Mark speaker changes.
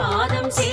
Speaker 1: பாதம் சே